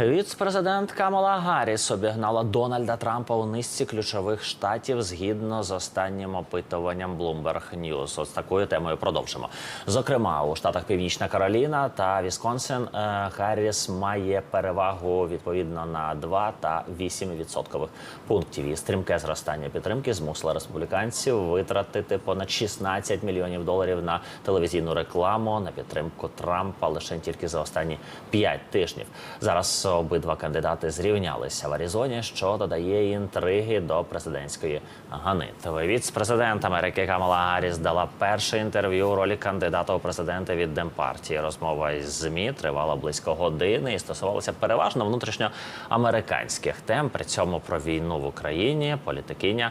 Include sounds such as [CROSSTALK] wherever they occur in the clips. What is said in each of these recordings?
Віц-президент Камала Гарріс обігнала Дональда Трампа у низці ключових штатів згідно з останнім опитуванням Bloomberg News. З такою темою продовжимо. Зокрема, у штатах Північна Кароліна та Вісконсин е, Гарріс має перевагу відповідно на 2 та 8 відсоткових пунктів. І стрімке зростання підтримки змусило республіканців витратити понад 16 мільйонів доларів на телевізійну рекламу на підтримку Трампа лише тільки за останні 5 тижнів. Зараз обидва кандидати зрівнялися в Аризоні, що додає інтриги до президентської ганитви. Віц-президент Америки Камала Гарріс дала перше інтерв'ю у ролі кандидата у президенти від Демпартії. Розмова із змі тривала близько години і стосувалася переважно внутрішньоамериканських тем. При цьому про війну в Україні політикиня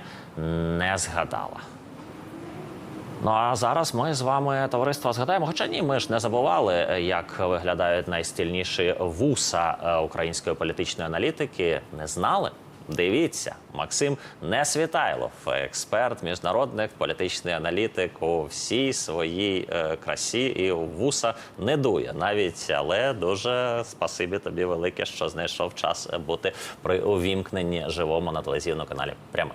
не згадала. Ну а зараз ми з вами товариство згадаємо. Хоча ні, ми ж не забували, як виглядають найстильніші вуса е, української політичної аналітики. Не знали. Дивіться, Максим Несвітайлов, експерт, міжнародник, політичний аналітик у всій своїй е, красі і вуса не дує навіть, але дуже спасибі тобі велике, що знайшов час бути при увімкненні живому на телевізійному каналі. Прямо.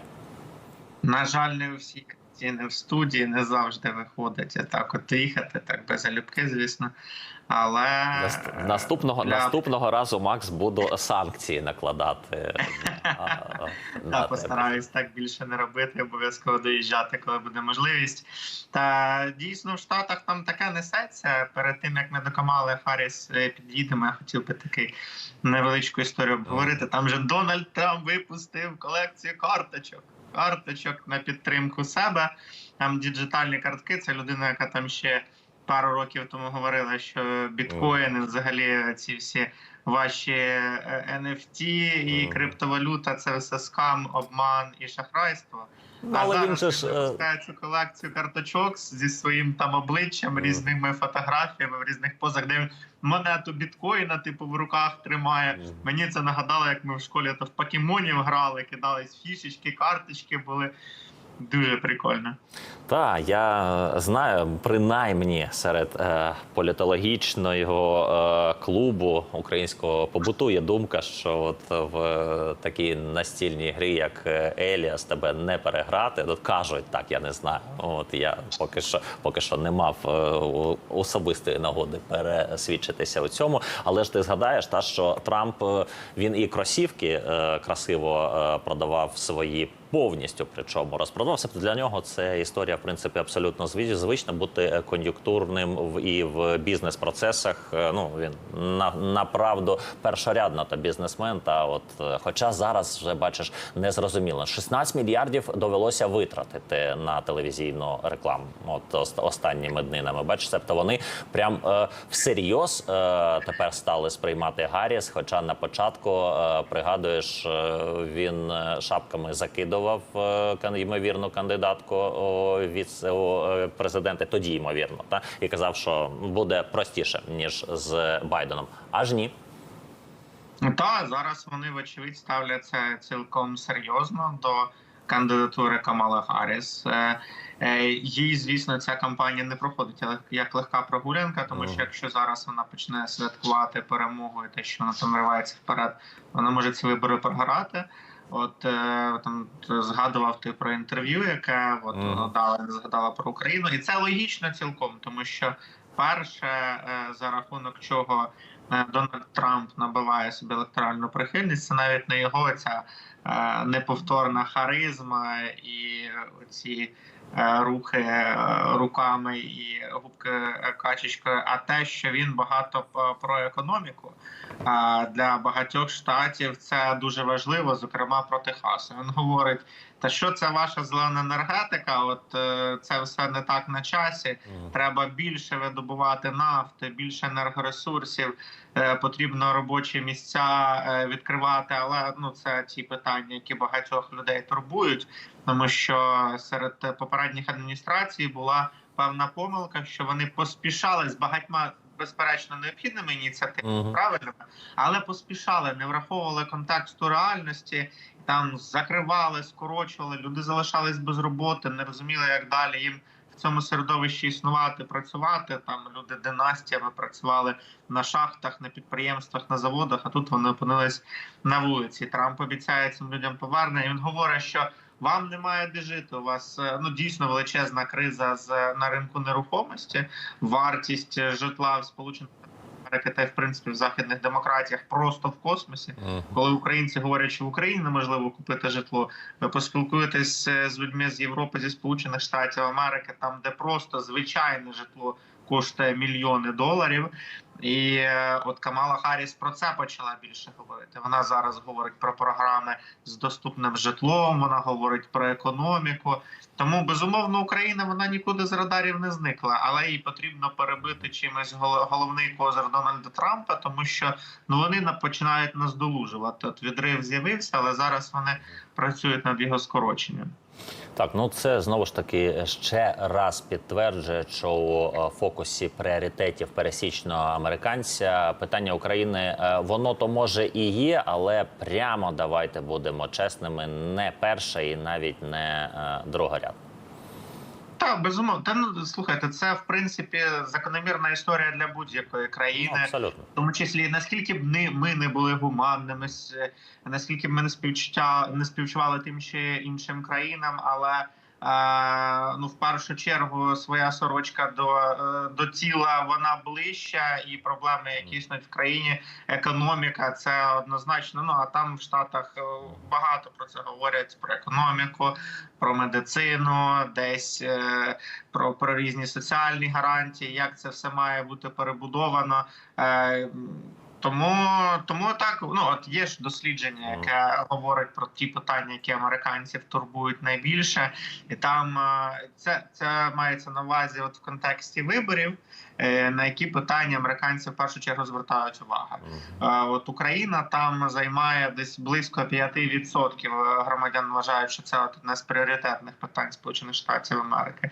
На жаль, не у всій картини в студії не завжди виходить так от їхати, так без залюбки, звісно. Але Наступного для- наступного разу Макс буду санкції накладати. [LAUGHS] на Та тебе. постараюсь так більше не робити, обов'язково доїжджати, коли буде можливість. Та дійсно в Штатах там таке несеться. Перед тим як ми до Камали Харріс е, під'їдемо, я хотів би такий невеличку історію обговорити. Там же Дональд Трамп випустив колекцію карточок. Карточок на підтримку себе. Там діджитальні картки. Це людина, яка там ще пару років тому говорила, що біткоїни, взагалі, ці всі ваші е, NFT і криптовалюта це все скам, обман і шахрайство. Ну, а але зараз він же ж, е, цю колекцію карточок зі своїм там обличчям, різними фотографіями в різних позах, де він монету біткоїна, типу, в руках тримає. Мені це нагадало, як ми в школі то в покемонів грали, кидались фішечки, карточки були. Дуже прикольно. Та я е, знаю, принаймні серед е, політологічного е, клубу українського побутує думка, що от в е, такій настільній грі, як е, Еліас, тебе не переграти. От кажуть так, я не знаю. От я поки що поки що не мав е, особистої нагоди пересвідчитися у цьому. Але ж ти згадаєш, та що Трамп е, він і кросівки е, красиво е, продавав свої повністю, причому розпродавав. Тобто для нього це історія, в принципі, абсолютно звич- звична бути е, кон'юнктурним в і в бізнес-процесах. Е, Ну він на направду першорядно та бізнесмен. Та от, е, хоча зараз вже бачиш незрозуміло. 16 мільярдів довелося витратити на телевізійну рекламу. От останніми днинами. Бачиш, тобто вони прям е, всерйоз е, тепер стали сприймати Гарріс. Хоча на початку е, пригадуєш, він шапками закидував е, кан- ймовірну кандидатку від е, президента, тоді ймовірно, та і казав, що буде простіше ніж з Байденом. Аж ні. Ну, Та зараз вони, вочевидь, ставляться цілком серйозно до кандидатури Камала Харріс. Е, е, Їй, звісно, ця кампанія не проходить як легка прогулянка, тому що якщо зараз вона почне святкувати перемогу і те, що вона там ривається вперед, вона може ці вибори програти. От е, там згадував ти про інтерв'ю, яке от вона дала, не згадала про Україну, і це логічно цілком, тому що перше, е, за рахунок чого е, Дональд Трамп набиває собі електоральну прихильність, це навіть не його ця неповторна харизма і оці рухи е, руками і губки е, качечкою, а те, що він багато про економіку. Для багатьох штатів це дуже важливо, зокрема про Техас. Він говорить: та що це ваша зелена енергетика? От е, це все не так на часі. Треба більше видобувати нафти, більше енергоресурсів. е, Потрібно робочі місця е, відкривати. Але ну це ті питання, які багатьох людей турбують, тому що серед попередніх адміністрацій була певна помилка, що вони поспішали з багатьма безперечно необхідними ініціативами, Мгм. правильними, але поспішали, не враховували контексту реальності. Там закривали, скорочували, люди залишались без роботи, не розуміли, як далі їм в цьому середовищі існувати, працювати. Там люди династіями працювали на шахтах, на підприємствах, на заводах. А тут вони опинились на вулиці. Трамп обіцяє цим людям повернення. Він говорить, що вам немає де жити. У вас е, ну дійсно величезна криза з на ринку нерухомості. Вартість е, житла в Сполучених та в принципі в західних демократіях просто в космосі. Коли українці говорять, що в Україні неможливо купити житло, ви поспілкуєтесь е, з людьми з Європи, зі Сполучених Штатів Америки, там де просто звичайне житло коштує мільйони доларів. І е, от Камала Харріс про це почала більше говорити. Вона зараз говорить про програми з доступним житлом. Вона говорить про економіку. Тому безумовно Україна вона нікуди з радарів не зникла, але їй потрібно перебити чимось гол- головний козир Дональда Трампа, тому що ну вони на- починають наздолужувати. От відрив з'явився, але зараз вони працюють над його скороченням. Так, ну це знову ж таки ще раз підтверджує, що у е, фокусі пріоритетів пересічного американця питання України е, воно то може і є, але прямо давайте будемо чесними, не перша і навіть не друга другоряд. Так, безумовно. Та ну слухайте, це в принципі закономірна історія для будь-якої Ну, країни. абсолютно. В тому числі наскільки б ни, ми не були гуманними, наскільки б ми не співчуття не співчували тим чи іншим країнам, але ну в першу чергу своя сорочка до, е, до тіла вона ближча, і проблеми, які існують в країні, економіка, це однозначно. Ну а там в Штатах е, багато про це говорять: про економіку, про медицину, десь е, про, про різні соціальні гарантії, як це все має бути перебудовано. Тому, тому так ну от є ж дослідження, яке говорить про ті питання, які американців турбують найбільше, і там е, це, це мається на увазі, от в контексті виборів, на які питання американці в першу чергу звертають увагу. Е, От Україна там займає десь близько 5% громадян вважають, що це одне з пріоритетних питань Сполучених Штатів Америки.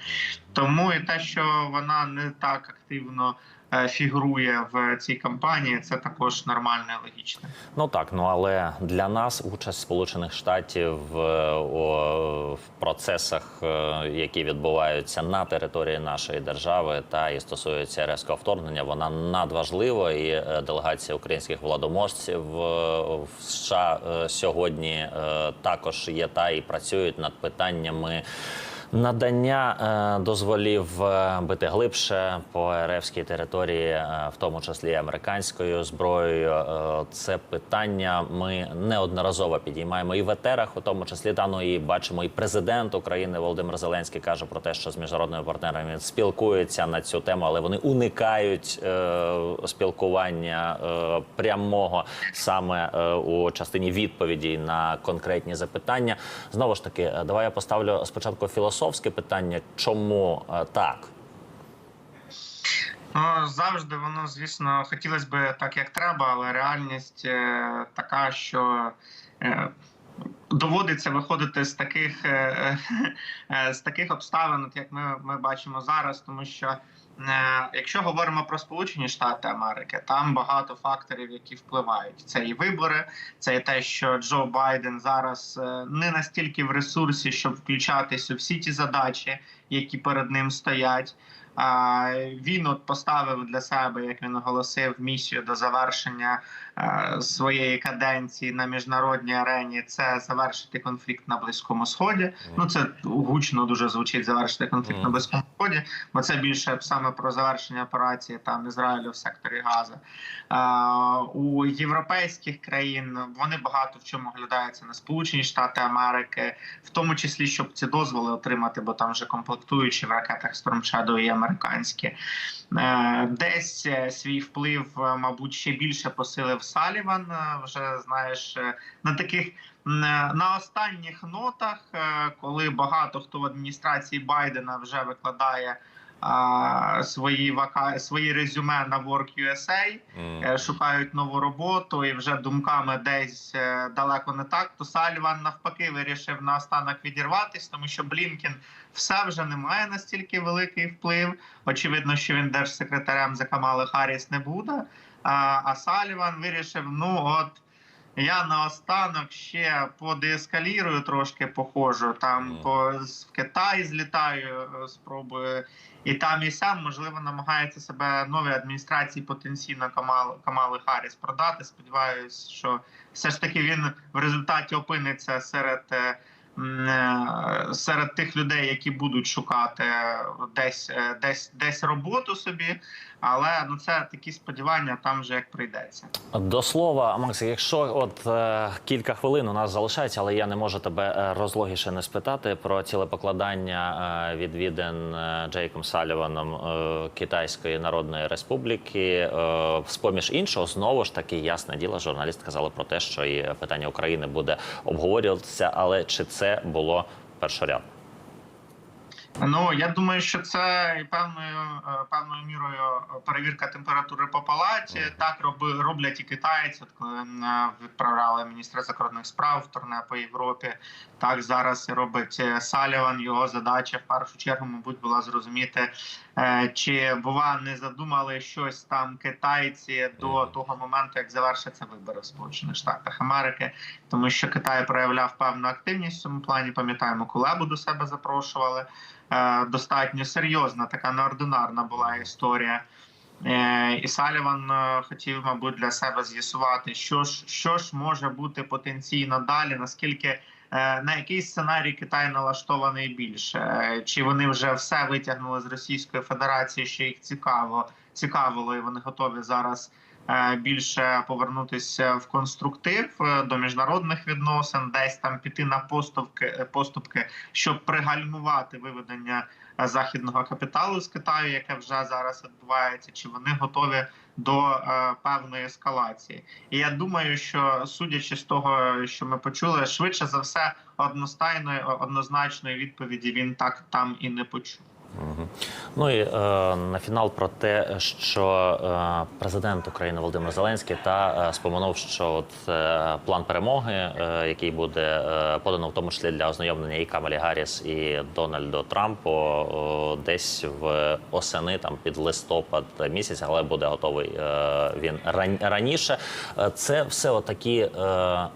Тому і те, що вона не так активно е, фігурує в цій кампанії, це також нормально і логічно. Ну так, ну але для нас участь Сполучених Штатів е, в процесах, е, які відбуваються на території нашої держави, та і стосуються резкого вторгнення, вона надважлива. І е, делегація українських владоможців е, в США е, сьогодні також є та і працюють над питаннями. Надання е, дозволів е, бити глибше по РФській території, е, в тому числі американською зброєю. Це питання ми неодноразово підіймаємо і в етерах, у тому числі та ну і бачимо, і президент України Володимир Зеленський каже про те, що з міжнародними партнерами спілкується на цю тему, але вони уникають спілкування прямого саме у частині відповіді на конкретні запитання. Знову ж таки, давай я поставлю спочатку філософське питання, чому е, так? Ну завжди воно, звісно, хотілося б так, як треба, але реальність е, така, що. Е, Доводиться виходити з таких [LAUGHS] з таких обставин, як ми, ми бачимо зараз, тому що якщо говоримо про Сполучені Штати Америки, там багато факторів, які впливають. Це і вибори, це і те, що Джо Байден зараз е, не настільки в ресурсі, щоб включатись у всі ті задачі, які перед ним стоять. Він от поставив для себе, як він оголосив, місію до завершення е, своєї каденції на міжнародній арені. Це завершити конфлікт на близькому сході. Ну це гучно дуже звучить завершити конфлікт на близькому сході, бо це більше саме про завершення операції там Ізраїлю в секторі Газа. Е, у європейських країн вони багато в чому оглядаються на Сполучені Штати Америки, в тому числі щоб ці дозволи отримати, бо там вже комплектуючі в ракетах Storm Shadow і американські. Е, Десь е, свій вплив, е, мабуть, ще більше посилив Саліван. Вже знаєш, на таких на останніх нотах, коли багато хто в адміністрації Байдена вже викладає. А, Свої вака свої резюме на Work.USA, е, шукають нову роботу і вже думками десь е, далеко не так. То Сальван навпаки вирішив наостанок відірватися, тому що Блінкен все вже не має настільки великий вплив. Очевидно, що він держсекретарем за Камали Харріс не буде. А, а Саліван вирішив: ну от Я наостанок ще подеескалірую трошки походжу. Там по в Китай злітаю, спробую. І там і сам можливо намагається себе новій адміністрації потенційно Камал, Камали Харріс продати. Сподіваюсь, що все ж таки він в результаті опиниться серед. е, е, Серед тих людей, які будуть шукати десь е, десь десь роботу собі, але ну це такі сподівання, там вже як прийдеться. До слова, Макс, якщо от е, кілька хвилин у нас залишається, але я не можу тебе е, розлогіше не спитати про цілепокладання е, відвідин е, Джейком Саліваном е, Китайської Народної Республіки. Е, з іншого, знову ж таки, ясне діло, журналіст казали про те, що і питання України буде обговорюватися, але чи це було першорядно? Ну я думаю, що це і певною е, певною мірою перевірка температури по палаті. Так роби роблять і китайці. От коли е, відправляли міністра закордонних справ в турне по Європі. Так зараз і робить е, Саліван. Його задача в першу чергу, мабуть, була зрозуміти, е, чи бува не задумали щось там китайці до того моменту, як завершаться вибори в Сполучених Штатах Америки, тому що Китай проявляв певну активність в цьому плані. Пам'ятаємо, Кулебу до себе запрошували. Е, достатньо серйозна, така неординарна була історія. Е, І Саліван е, хотів, мабуть, для себе з'ясувати, що ж, що ж може бути потенційно далі, наскільки на який сценарій Китай налаштований більше, чи вони вже все витягнули з Російської Федерації, що їх цікаво цікавило, і вони готові зараз більше повернутися в конструктив е, до міжнародних відносин, десь там піти на поступки, е, поступки, щоб пригальмувати виведення е, західного капіталу з Китаю, яке вже зараз відбувається, чи вони готові до е, певної ескалації. І я думаю, що судячи з того, що ми почули, швидше за все, одностайної однозначної відповіді він так там і не почув. Ну і е, на фінал про те, що е, президент України Володимир Зеленський та е, споминув, що от е, план перемоги, е, який буде е, подано в тому числі для ознайомлення і Камалі Гарріс, і Дональду Трампу, о, десь в осени, там під листопад місяць, але буде готовий е, він ран- раніше. Е, Це все отакі е,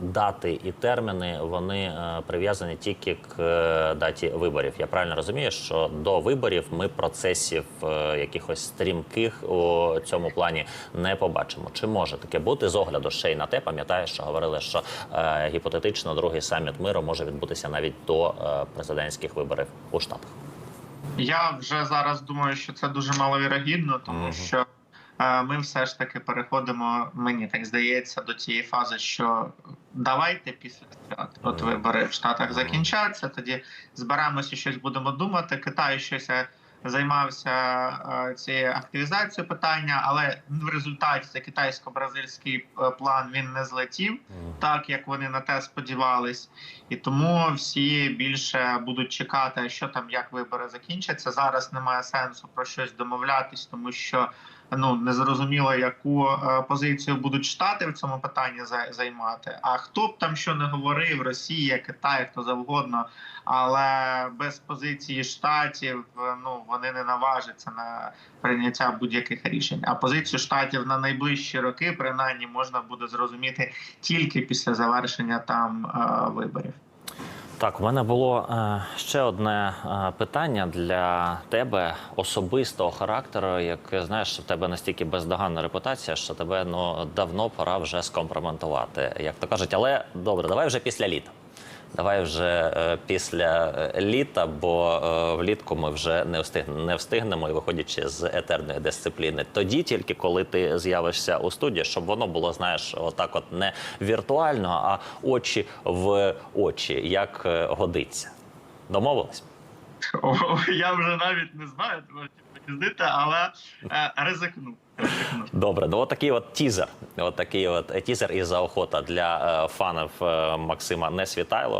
дати і терміни, вони е, прив'язані тільки к е, даті виборів. Я правильно розумію, що до виборів ми процесів е, якихось стрімких у цьому плані не побачимо. Чи може таке бути з огляду ще й на те? Пам'ятаєш, що говорили, що е, гіпотетично другий саміт миру може відбутися навіть до е, президентських виборів у Штатах. Я вже зараз думаю, що це дуже маловірогідно, тому Мгм. що е, ми все ж таки переходимо, мені так здається, до цієї фази, що давайте після свят, от вибори в Штатах закінчаться, тоді зберемося, щось будемо думати. Китай щось е, займався е, цією активізацією питання, але в результаті це китайсько-бразильський е, план він не злетів так, як вони на те сподівались, і тому всі більше будуть чекати, що там як вибори закінчаться. Зараз немає сенсу про щось домовлятись, тому що ну незрозуміло, яку е, позицію будуть штати в цьому питанні за- займати. А хто б там що не говорив, Росія, Китай, хто завгодно, але без позиції штатів е, ну вони не наважаться на прийняття будь-яких рішень. А позицію штатів на найближчі роки, принаймні, можна буде зрозуміти тільки після завершення там е, виборів. Так, у мене було е, ще одне е, питання для тебе особистого характеру. Як знаєш, в тебе настільки бездоганна репутація, що тебе ну давно пора вже скомпроментувати, як то кажуть. Але добре, давай вже після літа. Давай вже е, після е, літа, бо е, влітку ми вже не встигнемо, не встигнемо і виходячи з етерної дисципліни. Тоді тільки коли ти з'явишся у студії, щоб воно було, знаєш, отак, от не віртуально, а очі в очі, як годиться. Домовились? О, я вже навіть не знаю, треба поїздити, але е, ризикну. Добре, ну от такий от тізер. От такий от тізер і заохота для фанів Максима Несвітайло.